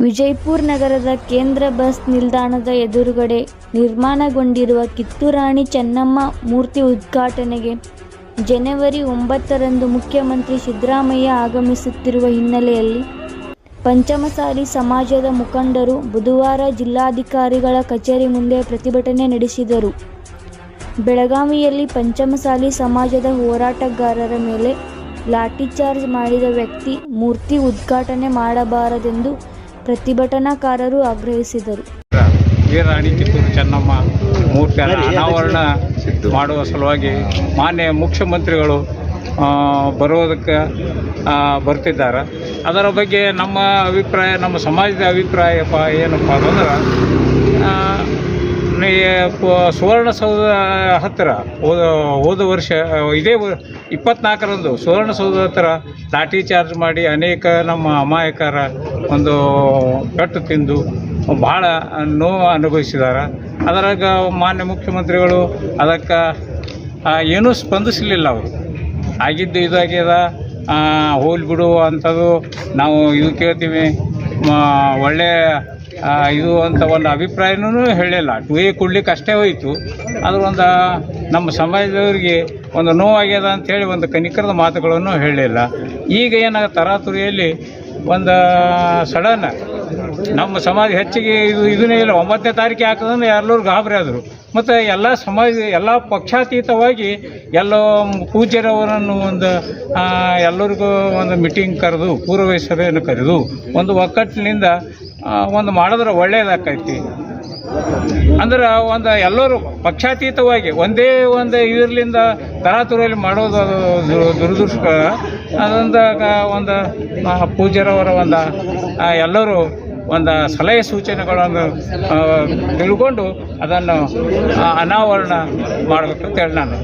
ವಿಜಯಪುರ ನಗರದ ಕೇಂದ್ರ ಬಸ್ ನಿಲ್ದಾಣದ ಎದುರುಗಡೆ ನಿರ್ಮಾಣಗೊಂಡಿರುವ ಕಿತ್ತೂರಾಣಿ ಚೆನ್ನಮ್ಮ ಮೂರ್ತಿ ಉದ್ಘಾಟನೆಗೆ ಜನವರಿ ಒಂಬತ್ತರಂದು ಮುಖ್ಯಮಂತ್ರಿ ಸಿದ್ದರಾಮಯ್ಯ ಆಗಮಿಸುತ್ತಿರುವ ಹಿನ್ನೆಲೆಯಲ್ಲಿ ಪಂಚಮಸಾಲಿ ಸಮಾಜದ ಮುಖಂಡರು ಬುಧವಾರ ಜಿಲ್ಲಾಧಿಕಾರಿಗಳ ಕಚೇರಿ ಮುಂದೆ ಪ್ರತಿಭಟನೆ ನಡೆಸಿದರು. ಬೆಳಗಾವಿಯಲ್ಲಿ ಪಂಚಮಸಾಲಿ ಸಮಾಜದ ಹೋರಾಟಗಾರರ ಮೇಲೆ ಲಾಠಿಚಾರ್ಜ್ ಮಾಡಿದ ವ್ಯಕ್ತಿ ಮೂರ್ತಿ ಉದ್ಘಾಟನೆ ಮಾಡಬಾರದೆಂದು ಪ್ರತಿಭಟನಾಕಾರರು ಆಗ್ರಹಿಸಿದರು. ರಾಣಿ ಕಿತ್ತೂರು ಚೆನ್ನಮ್ಮ ಮೂರ್ತಿಯನ್ನು ಅನಾವರಣ ಮಾಡುವ ಸಲುವಾಗಿ ಮಾನ್ಯ ಮುಖ್ಯಮಂತ್ರಿಗಳು ಬರೋದಕ್ಕೆ ಬರ್ತಿದ್ದಾರೆ. ಅದರ ಬಗ್ಗೆ ನಮ್ಮ ಅಭಿಪ್ರಾಯ ನಮ್ಮ ಸಮಾಜದ ಅಭಿಪ್ರಾಯಪ್ಪ ಏನಪ್ಪ ಅಂತಂದ್ರೆ ಸುವರ್ಣಸೌಧ ಹತ್ತಿರ ಹೋದ ಹೋದ ವರ್ಷ ಇದೇ ಇಪ್ಪತ್ನಾಲ್ಕರಂದು ಸುವರ್ಣಸೌಧ ಹತ್ತಿರ ಲಾಠಿ ಚಾರ್ಜ್ ಮಾಡಿ ಅನೇಕ ನಮ್ಮ ಅಮಾಯಕರ ಒಂದು ಪೆಟ್ಟು ತಿಂದು ಭಾಳ ನೋವು ಅನುಭವಿಸಿದ್ದಾರೆ ಅದರಾಗ ಮಾನ್ಯ ಮುಖ್ಯಮಂತ್ರಿಗಳು ಅದಕ್ಕೆ ಏನೂ ಸ್ಪಂದಿಸಲಿಲ್ಲ ಅವರು. ಆಗಿದ್ದು ಇದಾಗ್ಯದ ಆ, ಹೋಗ್ಲಿ ಬಿಡು ಅಂಥದ್ದು ನಾವು ಇದು ಕೇಳ್ತೀವಿ. ಒಳ್ಳೆಯ ಇದು ಅಂತ ಒಂದು ಅಭಿಪ್ರಾಯನೂ ಹೇಳಿಲ್ಲ ಟು ಎ ಕೊಡ್ಲಿಕ್ಕೆ ಅಷ್ಟೇ ಹೋಯಿತು. ಆದ್ರೆ ಒಂದು, ನಮ್ಮ ಸಮಾಜದವರಿಗೆ ಒಂದು ನೋವಾಗ್ಯದ ಅಂಥೇಳಿ ಒಂದು ಕನಿಕರದ ಮಾತುಗಳನ್ನು ಹೇಳಲಿಲ್ಲ. ಈಗ ಏನಾಗ ತರಾತುರಿಯಲ್ಲಿ ಒಂದು, ಸಡನ್ ನಮ್ಮ ಸಮಾಜ ಹೆಚ್ಚಿಗೆ ಇದು, ಇದನ್ನೇ ಇಲ್ಲ, ಒಂಬತ್ತನೇ ತಾರೀಕು ಹಾಕಿದ್ರೆ ಎಲ್ಲರೂ ಗಾಬರಿ ಆದರು. ಮತ್ತು ಎಲ್ಲ ಸಮಾಜ, ಎಲ್ಲ ಪಕ್ಷಾತೀತವಾಗಿ ಎಲ್ಲ ಪೂಜ್ಯರವರನ್ನು ಒಂದು ಎಲ್ಲರಿಗೂ ಒಂದು ಮೀಟಿಂಗ್ ಕರೆದು ಪೂರ್ವ ಸಭೆಯನ್ನು ಕರೆದು, ಒಂದು ಒಕ್ಕಟ್ಟಿನಿಂದ ಒಂದು ಮಾಡಿದ್ರೆ ಒಳ್ಳೇದಾಕೈತಿ. ಅಂದ್ರೆ ಒಂದು ಎಲ್ಲರೂ ಪಕ್ಷಾತೀತವಾಗಿ ಒಂದೇ ಒಂದು ಇದರಿಂದ ತರಾತುರಿಯಲ್ಲಿ ಮಾಡೋದು ಅದು ದುರದೃಷ್ಟ. ಅದೊಂದು ಒಂದು ಪೂಜ್ಯರವರ ಒಂದು ಎಲ್ಲರೂ ಒಂದು ಸಲಹೆ ಸೂಚನೆಗಳನ್ನು ತಿಳ್ಕೊಂಡು ಅದನ್ನು ಅನಾವರಣ ಮಾಡಬೇಕಂತ ಹೇಳಿ ನಾನು